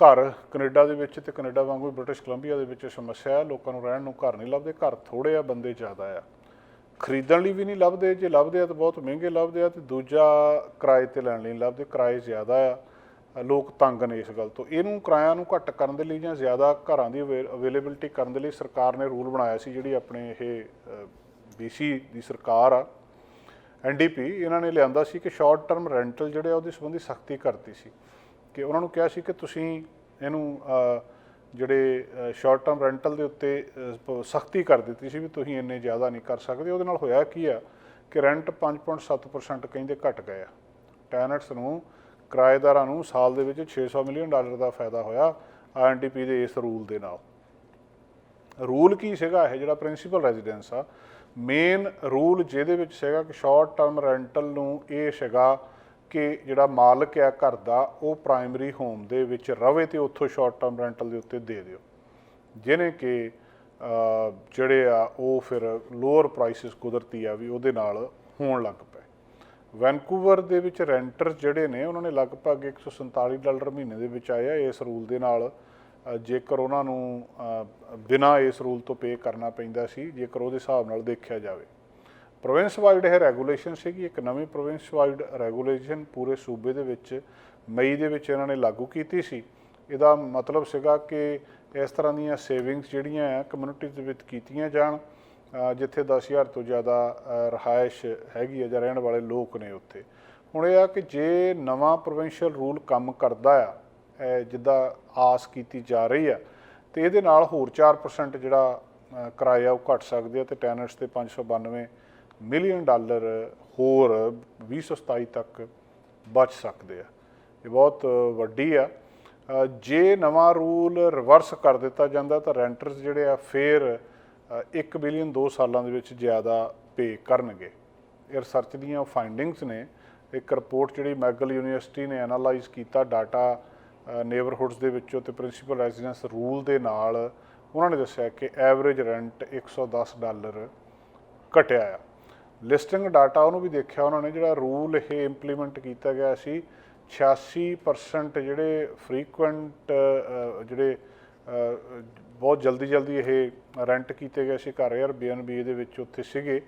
ਘਰ ਕੈਨੇਡਾ ਦੇ ਵਿੱਚ ਤੇ ਕੈਨੇਡਾ ਵਾਂਗੂ ਹੀ ਬ੍ਰਿਟਿਸ਼ ਕੋਲੰਬੀਆ ਦੇ ਵਿੱਚ ਸਮੱਸਿਆ ਹੈ। ਲੋਕਾਂ ਨੂੰ ਰਹਿਣ ਨੂੰ ਘਰ ਨਹੀਂ ਲੱਭਦੇ, ਘਰ ਥੋੜੇ ਆ, ਬੰਦੇ ਜ਼ਿਆਦਾ ਆ। ਖਰੀਦਣ ਲਈ ਵੀ ਨਹੀਂ ਲੱਭਦੇ, ਜੇ ਲੱਭਦੇ ਆ ਤਾਂ ਬਹੁਤ ਮਹਿੰਗੇ ਲੱਭਦੇ ਆ ਤੇ ਦੂਜਾ ਕਿਰਾਏ ਤੇ ਲੈਣ ਲਈ ਨਹੀਂ ਲੱਭਦੇ, ਕਿਰਾਏ ਜ਼ਿਆਦਾ ਆ। ਲੋਕ ਤੰਗ ਨੇ ਇਸ ਗੱਲ ਤੋਂ। ਇਹਨੂੰ ਕਿਰਾਇਆ ਨੂੰ ਘੱਟ ਕਰਨ ਦੇ ਲਈ ਜਾਂ ਜ਼ਿਆਦਾ ਘਰਾਂ ਦੀ ਅਵੇਲੇਬਿਲਟੀ ਕਰਨ ਦੇ ਲਈ ਸਰਕਾਰ ਨੇ ਰੂਲ ਬਣਾਇਆ ਸੀ, ਜਿਹੜੀ ਆਪਣੇ ਇਹ ਬੀਸੀ ਦੀ ਸਰਕਾਰ ਆ ਐਨਡੀਪੀ ਇਹਨਾਂ ਨੇ ਲਿਆਂਦਾ ਸੀ ਕਿ ਸ਼ਾਰਟ ਟਰਮ ਰੈਂਟਲ ਜਿਹੜੇ ਆ ਉਹਦੇ ਸੰਬੰਧੀ ਸਖਤੀ ਕਰਤੀ ਸੀ। ਕਿ ਉਹਨਾਂ ਨੂੰ ਕਿਹਾ ਸੀ ਕਿ ਤੁਸੀਂ ਇਹਨੂੰ ਜਿਹੜੇ ਸ਼ਾਰਟ ਟਰਮ ਰੈਂਟਲ ਦੇ ਉੱਤੇ ਸਖਤੀ ਕਰ ਦਿੱਤੀ ਸੀ ਵੀ ਤੁਸੀਂ ਇੰਨੇ ਜ਼ਿਆਦਾ ਨਹੀਂ ਕਰ ਸਕਦੇ। ਉਹਦੇ ਨਾਲ ਹੋਇਆ ਕੀ ਆ ਕਿ ਰੈਂਟ 5.7% ਕਹਿੰਦੇ ਘਟ ਗਏ ਆ। ਟੈਨਟਸ ਨੂੰ, ਕਿਰਾਏਦਾਰਾਂ ਨੂੰ ਸਾਲ ਦੇ ਵਿੱਚ 600 ਮਿਲੀਅਨ ਡਾਲਰ ਦਾ ਫਾਇਦਾ ਹੋਇਆ ਆਰਐਨਡੀਪੀ ਦੇ ਇਸ ਰੂਲ ਦੇ ਨਾਲ। ਰੂਲ ਕੀ ਸੀਗਾ? ਇਹ ਜਿਹੜਾ ਪ੍ਰਿੰਸੀਪਲ ਰੈਜ਼ੀਡੈਂਸ ਆ ਮੇਨ ਰੂਲ ਜਿਹਦੇ ਵਿੱਚ ਸੀਗਾ ਕਿ ਸ਼ਾਰਟ ਟਰਮ ਰੈਂਟਲ ਨੂੰ ਇਹ ਸੀਗਾ ਕਿ ਜਿਹੜਾ ਮਾਲਕ ਆ ਘਰ ਦਾ ਉਹ ਪ੍ਰਾਇਮਰੀ ਹੋਮ ਦੇ ਵਿੱਚ ਰਵੇ ਤੇ ਉੱਥੋਂ ਸ਼ਾਰਟ ਟਰਮ ਰੈਂਟਲ ਦੇ ਉੱਤੇ ਦੇ ਦਿਓ। ਜਿਹਨੇ ਕਿ ਜਿਹੜੇ ਆ ਉਹ ਫਿਰ ਲੋਅਰ ਪ੍ਰਾਈਸਸ ਕੁਦਰਤੀ ਆ ਵੀ ਉਹਦੇ ਨਾਲ ਹੋਣ ਲੱਗ ਪਏ। ਵੈਨਕੂਵਰ ਦੇ ਵਿੱਚ ਰੈਂਟਰ ਜਿਹੜੇ ਨੇ ਉਹਨਾਂ ਨੇ ਲਗਭਗ 147 ਡਾਲਰ ਮਹੀਨੇ ਦੇ ਵਿੱਚ ਆਏ ਆ ਇਸ ਰੂਲ ਦੇ ਨਾਲ। ਜੇਕਰ ਉਹਨਾਂ ਨੂੰ ਅ, ਬਿਨਾਂ ਇਸ ਰੂਲ ਤੋਂ ਪੇ ਕਰਨਾ ਪੈਂਦਾ ਸੀ ਜੇਕਰ ਉਹਦੇ ਹਿਸਾਬ ਨਾਲ ਦੇਖਿਆ ਜਾਵੇ। ਪ੍ਰੋਵਿੰਸ ਵਾਈਡ ਇਹ ਰੈਗੂਲੇਸ਼ਨ ਸੀਗੀ ਇੱਕ ਨਵੀਂ ਪ੍ਰੋਵਿੰਸ ਵਾਈਡ ਰੈਗੂਲੇਸ਼ਨ ਪੂਰੇ ਸੂਬੇ ਦੇ ਵਿੱਚ ਮਈ ਦੇ ਵਿੱਚ ਇਹਨਾਂ ਨੇ ਲਾਗੂ ਕੀਤੀ ਸੀ। ਇਹਦਾ ਮਤਲਬ ਸੀਗਾ ਕਿ ਇਸ ਤਰ੍ਹਾਂ ਦੀਆਂ ਸੇਵਿੰਗਸ ਜਿਹੜੀਆਂ ਆ ਕਮਿਊਨਿਟੀ ਦੇ ਵਿੱਚ ਕੀਤੀਆਂ ਜਾਣ ਅ, ਜਿੱਥੇ 10000 ਤੋਂ ਜ਼ਿਆਦਾ ਅ, ਰਹਾਇਸ਼ ਹੈਗੀ ਹੈ ਜਾਂ ਰਹਿਣ ਵਾਲੇ ਲੋਕ ਨੇ ਉੱਥੇ। ਹੁਣ ਇਹ ਆ ਕਿ ਜੇ ਨਵਾਂ ਪ੍ਰੋਵਿੰਸ਼ੀਅਲ ਰੂਲ ਕੰਮ ਕਰਦਾ ਆ ਜਿੱਦਾਂ ਆਸ ਕੀਤੀ ਜਾ ਰਹੀ ਆ ਤੇ ਇਹਦੇ ਨਾਲ ਹੋਰ 4% ਜਿਹੜਾ ਕਿਰਾਇਆ ਉਹ ਘਟ ਸਕਦੇ ਆ ਤੇ ਟੈਨੈਂਟਸ ਤੇ 592 ਮਿਲੀਅਨ ਡਾਲਰ ਹੋਰ 2027 ਤੱਕ ਬਚ ਸਕਦੇ ਆ। ਇਹ ਬਹੁਤ ਵੱਡੀ ਆ। ਜੇ ਨਵਾਂ ਰੂਲ ਰਿਵਰਸ ਕਰ ਦਿੱਤਾ ਜਾਂਦਾ ਤਾਂ ਰੈਂਟਰਸ ਜਿਹੜੇ ਆ ਫੇਰ 1 ਬਿਲੀਅਨ 2 ਸਾਲਾਂ ਦੇ ਵਿੱਚ ਜ਼ਿਆਦਾ ਪੇ ਕਰਨਗੇ। ਇਹ ਰਿਸਰਚ ਦੀਆਂ ਫਾਈਂਡਿੰਗਸ ਨੇ। ਇੱਕ ਰਿਪੋਰਟ ਜਿਹੜੀ ਮੈਗਲ ਯੂਨੀਵਰਸਿਟੀ ਨੇ ਐਨਾਲਾਈਜ਼ ਕੀਤਾ ਡਾਟਾ ਨੇਬਰਹੁੱਡਸ ਦੇ ਵਿੱਚੋਂ ਤੇ ਪ੍ਰਿੰਸੀਪਲ ਰੈਜ਼ੀਡੈਂਸ ਰੂਲ ਦੇ ਨਾਲ। ਉਹਨਾਂ ਨੇ ਦੱਸਿਆ ਕਿ ਐਵਰੇਜ ਰੈਂਟ 110 ਡਾਲਰ ਘਟਿਆ ਆ। ਲਿਸਟਿੰਗ ਡਾਟਾ ਉਹਨੂੰ ਵੀ ਦੇਖਿਆ ਉਹਨਾਂ ਨੇ, ਜਿਹੜਾ ਰੂਲ ਇਹ ਇੰਪਲੀਮੈਂਟ ਕੀਤਾ ਗਿਆ ਸੀ 86% ਜਿਹੜੇ ਫ੍ਰੀਕੁਐਂਟ ਜਿਹੜੇ ਬਹੁਤ ਜਲਦੀ ਜਲਦੀ ਇਹ ਰੈਂਟ ਕੀਤੇ ਗਏ ਸੀ ਘਰ ਯਾਰ Airbnb ਦੇ ਵਿੱਚ ਉੱਥੇ ਸੀਗੇ।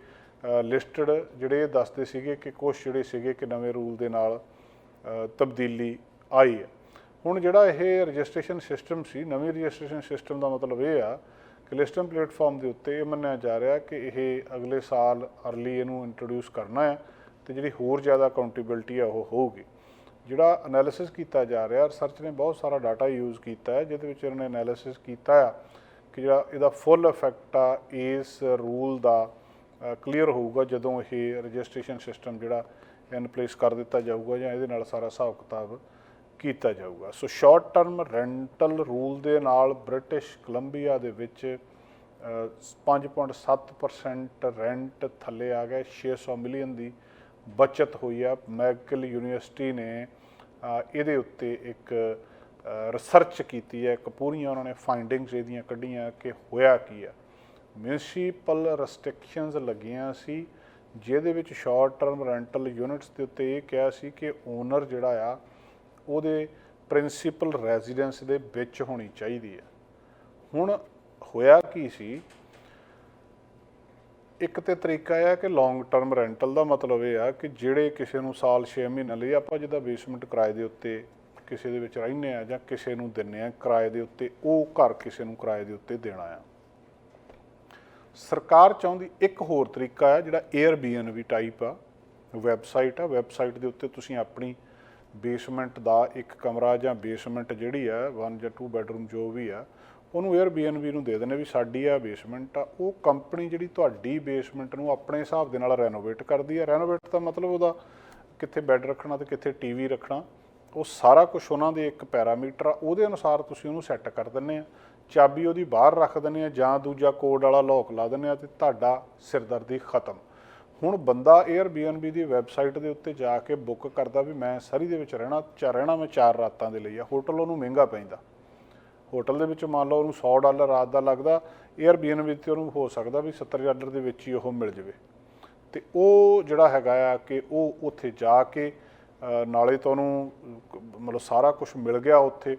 ਲਿਸਟਡ ਜਿਹੜੇ ਦੱਸਦੇ ਸੀਗੇ ਕਿ ਕੁਝ ਜਿਹੜੇ ਸੀਗੇ ਕਿ ਨਵੇਂ ਰੂਲ ਦੇ ਨਾਲ ਤਬਦੀਲੀ ਆਈ ਹੈ। ਹੁਣ ਜਿਹੜਾ ਇਹ ਰਜਿਸਟ੍ਰੇਸ਼ਨ ਸਿਸਟਮ ਸੀ, ਨਵੀਂ ਰਜਿਸਟ੍ਰੇਸ਼ਨ ਸਿਸਟਮ ਦਾ ਮਤਲਬ ਇਹ ਆ ਕਿ ਪਲੇਟਫਾਰਮ ਦੇ ਉੱਤੇ ਇਹ ਮੰਨਿਆ ਜਾ ਰਿਹਾ ਕਿ ਇਹ ਅਗਲੇ ਸਾਲ ਅਰਲੀ ਇਹਨੂੰ ਇੰਟਰੋਡਿਊਸ ਕਰਨਾ ਹੈ ਤੇ ਜਿਹੜੀ ਹੋਰ ਜ਼ਿਆਦਾ ਅਕਾਊਂਟੇਬਿਲਟੀ ਆ ਉਹ ਹੋਊਗੀ। ਜਿਹੜਾ ਐਨਾਲਿਸਿਸ ਕੀਤਾ ਜਾ ਰਿਹਾ ਰਿਸਰਚ ਨੇ ਬਹੁਤ ਸਾਰਾ ਡਾਟਾ ਯੂਜ਼ ਕੀਤਾ ਹੈ, ਜਿਹਦੇ ਵਿੱਚ ਇਹਨਾਂ ਨੇ ਐਨਾਲਿਸਿਸ ਕੀਤਾ ਆ ਕਿ ਜਿਹੜਾ ਇਹਦਾ ਫੁੱਲ ਇਫੈਕਟ ਆ, ਇਸ ਰੂਲ ਦਾ ਕਲੀਅਰ ਹੋਊਗਾ ਜਦੋਂ ਇਹ ਰਜਿਸਟ੍ਰੇਸ਼ਨ ਸਿਸਟਮ ਜਿਹੜਾ ਇਨ ਪਲੇਸ ਕਰ ਦਿੱਤਾ ਜਾਊਗਾ ਜਾਂ ਇਹਦੇ ਨਾਲ ਸਾਰਾ ਹਿਸਾਬ ਕਿਤਾਬ ਕੀਤਾ ਜਾਊਗਾ। So short term rental rule ਦੇ ਨਾਲ ਬ੍ਰਿਟਿਸ਼ ਕੋਲੰਬੀਆ ਦੇ ਵਿੱਚ ਅ, 5.7% ਰੈਂਟ ਥੱਲੇ ਆ ਗਿਆ। 600 ਮਿਲੀਅਨ ਦੀ ਬਚਤ ਹੋਈ ਆ। ਮੈਗਲ ਯੂਨੀਵਰਸਿਟੀ ਨੇ ਇਹਦੇ ਉੱਤੇ ਇੱਕ ਰਿਸਰਚ ਕੀਤੀ ਹੈ। ਇੱਕ ਪੂਰੀਆਂ ਉਹਨਾਂ ਨੇ ਫਾਈਂਡਿੰਗਸ ਇਹਦੀਆਂ ਕੱਢੀਆਂ ਕਿ ਹੋਇਆ ਕੀ ਆ। ਮਿਊਨਿਸਪਲ ਰੈਸਟ੍ਰਿਕਸ਼ਨਸ ਲੱਗੀਆਂ ਸੀ ਜਿਹਦੇ ਵਿੱਚ ਸ਼ਾਰਟ ਟਰਮ ਰੈਂਟਲ ਯੂਨਿਟਸ ਦੇ ਉੱਤੇ ਇਹ ਕਿਹਾ ਸੀ ਕਿ ਓਨਰ ਜਿਹੜਾ ਆ ਉਹਦੇ ਪ੍ਰਿੰਸੀਪਲ ਰੈਜ਼ੀਡੈਂਸ ਦੇ ਵਿੱਚ ਹੋਣੀ ਚਾਹੀਦੀ ਹੈ। ਹੁਣ ਹੋਇਆ ਕੀ ਸੀ? ਇੱਕ ਤੇ ਤਰੀਕਾ ਇਹ ਆ ਕਿ ਲੌਂਗ ਟਰਮ ਰੈਂਟਲ ਦਾ ਮਤਲਬ ਇਹ ਆ ਕਿ ਜਿਹੜੇ ਕਿਸੇ ਨੂੰ ਸਾਲ 6 ਮਹੀਨੇ ਲਈ ਆਪਾਂ ਜਿਹਦਾ ਬੇਸਮੈਂਟ ਕਿਰਾਏ ਦੇ ਉੱਤੇ ਕਿਸੇ ਦੇ ਵਿੱਚ ਰਹਿੰਦੇ ਆ ਜਾਂ ਕਿਸੇ ਨੂੰ ਦਿੰਨੇ ਆ, ਕਿਰਾਏ ਦੇ ਉੱਤੇ ਉਹ ਘਰ ਕਿਸੇ ਨੂੰ ਕਿਰਾਏ ਦੇ ਉੱਤੇ ਦੇਣਾ ਆ। ਸਰਕਾਰ ਚਾਹੁੰਦੀ ਇੱਕ ਹੋਰ ਤਰੀਕਾ ਆ ਜਿਹੜਾ Airbnb ਟਾਈਪ ਆ। ਵੈਬਸਾਈਟ ਆ ਵੈਬਸਾਈਟ ਦੇ ਉੱਤੇ ਤੁਸੀਂ ਆਪਣੀ ਬੇਸਮੈਂਟ ਦਾ ਇੱਕ ਕਮਰਾ ਜਾਂ ਬੇਸਮੈਂਟ ਜਿਹੜੀ ਆ 1 ਜਾਂ 2 ਬੈਡਰੂਮ ਜੋ ਵੀ ਆ, ਉਹਨੂੰ Airbnb ਨੂੰ ਦੇ ਦਿੰਦੇ ਵੀ ਸਾਡੀ ਆ ਬੇਸਮੈਂਟ ਆ, ਉਹ ਕੰਪਨੀ ਜਿਹੜੀ ਤੁਹਾਡੀ ਬੇਸਮੈਂਟ ਨੂੰ ਆਪਣੇ ਹਿਸਾਬ ਦੇ ਨਾਲ ਰੈਨੋਵੇਟ ਕਰਦੀ ਆ। ਰੈਨੋਵੇਟ ਦਾ ਮਤਲਬ ਉਹਦਾ ਕਿੱਥੇ ਬੈੱਡ ਰੱਖਣਾ ਤੇ ਕਿੱਥੇ ਟੀਵੀ ਰੱਖਣਾ, ਉਹ ਸਾਰਾ ਕੁਝ ਉਹਨਾਂ ਦੇ ਇੱਕ ਪੈਰਾਮੀਟਰ ਆ, ਉਹਦੇ ਅਨੁਸਾਰ ਤੁਸੀਂ ਉਹਨੂੰ ਸੈੱਟ ਕਰ ਦਿੰਦੇ ਆ। ਚਾਬੀ ਉਹਦੀ ਬਾਹਰ ਰੱਖ ਦਿੰਦੇ ਆ ਜਾਂ ਦੂਜਾ ਕੋਡ ਵਾਲਾ ਲੋਕ ਲਾ ਦਿੰਦੇ ਆ ਤੇ ਤੁਹਾਡਾ ਸਿਰਦਰਦੀ ਖਤਮ। ਹੁਣ ਬੰਦਾ Airbnb ਦੀ ਵੈਬਸਾਈਟ ਦੇ ਉੱਤੇ ਜਾ ਕੇ ਬੁੱਕ ਕਰਦਾ ਵੀ ਮੈਂ ਸਰੀ ਦੇ ਵਿੱਚ ਰਹਿਣਾ, ਚਾ ਰਹਿਣਾ ਮੈਂ 4 ਰਾਤਾਂ ਦੇ ਲਈ ਆ ਹੋਟਲ ਉਹਨੂੰ ਮਹਿੰਗਾ ਪੈਂਦਾ। ਹੋਟਲ ਦੇ ਵਿੱਚ ਮੰਨ ਲਓ ਉਹਨੂੰ 100 ਡਾਲਰ ਰਾਤ ਦਾ ਲੱਗਦਾ, Airbnb ਤੇ ਉਹਨੂੰ ਹੋ ਸਕਦਾ ਵੀ 70 ਡਾਲਰ ਦੇ ਵਿੱਚ ਹੀ ਉਹ ਮਿਲ ਜਾਵੇ। ਤੇ ਉਹ ਜਿਹੜਾ ਹੈਗਾ ਆ ਕਿ ਉਹ ਉੱਥੇ ਜਾ ਕੇ ਨਾਲੇ ਤਾਂ ਉਹਨੂੰ, ਮਤਲਬ ਸਾਰਾ ਕੁਝ ਮਿਲ ਗਿਆ ਉੱਥੇ।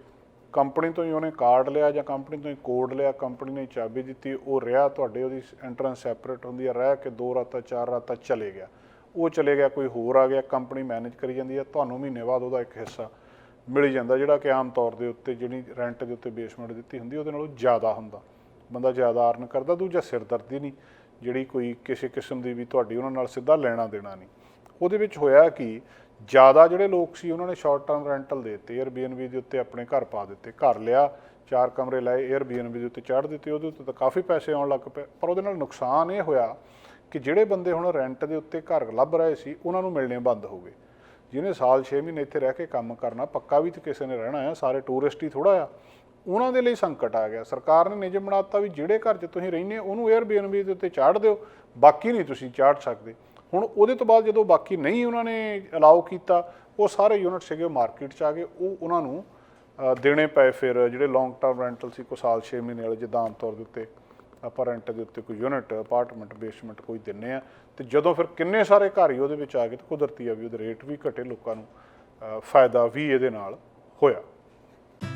ਕੰਪਨੀ ਤੋਂ ਹੀ ਉਹਨੇ ਕਾਰਡ ਲਿਆ ਜਾਂ ਕੰਪਨੀ ਤੋਂ ਹੀ ਕੋਡ ਲਿਆ, ਕੰਪਨੀ ਨੇ ਚਾਬੀ ਦਿੱਤੀ, ਉਹ ਰਿਹਾ ਤੁਹਾਡੇ ਉਹਦੀ ਐਂਟਰੈਂਸ ਸੈਪਰੇਟ ਹੁੰਦੀ ਹੈ ਰਹਿ ਕੇ ਦੋ ਰਾਤਾਂ, ਚਾਰ ਰਾਤਾਂ ਚਲੇ ਗਿਆ। ਉਹ ਚਲੇ ਗਿਆ, ਕੋਈ ਹੋਰ ਆ ਗਿਆ, ਕੰਪਨੀ ਮੈਨੇਜ ਕਰੀ ਜਾਂਦੀ ਹੈ ਤੁਹਾਨੂੰ ਮਹੀਨੇ ਬਾਅਦ ਉਹਦਾ ਇੱਕ ਹਿੱਸਾ ਮਿਲ ਜਾਂਦਾ, ਜਿਹੜਾ ਕਿ ਆਮ ਤੌਰ ਦੇ ਉੱਤੇ ਜਿਹੜੀ ਰੈਂਟ ਦੇ ਉੱਤੇ ਬੇਸਮੈਂਟ ਦਿੱਤੀ ਹੁੰਦੀ ਉਹਦੇ ਨਾਲੋਂ ਜ਼ਿਆਦਾ ਹੁੰਦਾ। ਬੰਦਾ ਜ਼ਿਆਦਾ ਅਰਨ ਕਰਦਾ, ਦੂਜਾ ਸਿਰਦਰਦੀ ਨਹੀਂ, ਜਿਹੜੀ ਕੋਈ ਕਿਸੇ ਕਿਸਮ ਦੀ ਵੀ ਤੁਹਾਡੀ ਉਹਨਾਂ ਨਾਲ ਸਿੱਧਾ ਲੈਣਾ ਦੇਣਾ ਨਹੀਂ। ਉਹਦੇ ਵਿੱਚ ਹੋਇਆ ਕਿ ਜ਼ਿਆਦਾ ਜਿਹੜੇ ਲੋਕ ਸੀ, ਉਹਨਾਂ ਨੇ ਸ਼ਾਰਟ ਟਰਮ ਰੈਂਟਲ ਦੇ ਦਿੱਤੇ 에ਅਰਬੀਐਨਬੀ ਦੇ ਉੱਤੇ ਆਪਣੇ ਘਰ ਪਾ ਦਿੱਤੇ, ਘਰ ਲਿਆ, ਚਾਰ ਕਮਰੇ ਲਏ 에ਅਰਬੀਐਨਬੀ ਦੇ ਉੱਤੇ ਚੜ੍ਹ ਦਿੱਤੇ, ਉਹਦੇ ਉੱਤੇ ਤਾਂ ਕਾਫੀ ਪੈਸੇ ਆਉਣ ਲੱਗ ਪਏ, ਪਰ ਉਹਦੇ ਨਾਲ ਨੁਕਸਾਨ ਇਹ ਹੋਇਆ ਕਿ ਜਿਹੜੇ ਬੰਦੇ ਹੁਣ ਰੈਂਟ ਦੇ ਉੱਤੇ ਘਰ ਲੱਭ ਰਹੇ ਸੀ, ਉਹਨਾਂ ਨੂੰ ਮਿਲਣੇ ਬੰਦ ਹੋ ਗਏ। ਜਿਹਨੇ ਸਾਲ 6 ਮਹੀਨੇ ਇੱਥੇ ਰਹਿ ਕੇ ਕੰਮ ਕਰਨਾ, ਪੱਕਾ ਵੀ ਤੇ ਕਿਸੇ ਨੇ ਰਹਿਣਾ ਆ, ਸਾਰੇ ਟੂਰਿਸਟ ਹੀ ਥੋੜਾ ਆ, ਉਹਨਾਂ ਦੇ ਲਈ ਸੰਕਟ ਆ ਗਿਆ। ਸਰਕਾਰ ਨੇ ਨਿਯਮ ਬਣਾਤਾ ਵੀ ਜਿਹੜੇ ਘਰ 'ਚ ਤੁਸੀਂ ਰਹਿੰਦੇ ਹੋ, ਉਹਨੂੰ 에ਅਰਬੀਐਨਬੀ ਦੇ ਉੱਤੇ ਚਾੜ ਦਿਓ, ਬਾਕੀ ਨਹੀਂ ਤੁਸੀਂ ਚਾੜ ਸਕਦੇ। ਹੁਣ ਉਹਦੇ ਤੋਂ ਬਾਅਦ ਜਦੋਂ ਬਾਕੀ ਨਹੀਂ ਉਹਨਾਂ ਨੇ ਅਲਾਉ ਕੀਤਾ, ਉਹ ਸਾਰੇ ਯੂਨਿਟ ਸੀਗੇ ਮਾਰਕੀਟ 'ਚ ਆ ਗਏ, ਉਹ ਉਹਨਾਂ ਨੂੰ ਦੇਣੇ ਪਏ ਫਿਰ ਜਿਹੜੇ ਲੌਂਗ ਟਰਮ ਰੈਂਟਲ ਸੀ ਕੋ ਸਾਲ 6 ਮਹੀਨੇ ਵਾਲੇ ਜਿੱਦਾਂ ਆਮ ਤੌਰ ਦੇ ਉੱਤੇ ਆਪਾਂ ਰੈਂਟ ਦੇ ਉੱਤੇ ਕੋਈ ਯੂਨਿਟ ਅਪਾਰਟਮੈਂਟ ਬੇਸਮੈਂਟ ਕੋਈ ਦਿੰਨੇ ਆ, ਤੇ ਜਦੋਂ ਫਿਰ ਕਿੰਨੇ ਸਾਰੇ ਘਰ ਹੀ ਉਹਦੇ ਵਿੱਚ ਆ ਗਏ, ਤੇ ਕੁਦਰਤੀ ਆ ਵੀ ਉਹਦੇ ਰੇਟ ਵੀ ਘਟੇ ਲੋਕਾਂ ਨੂੰ ਫਾਇਦਾ ਵੀ ਇਹਦੇ ਨਾਲ ਹੋਇਆ।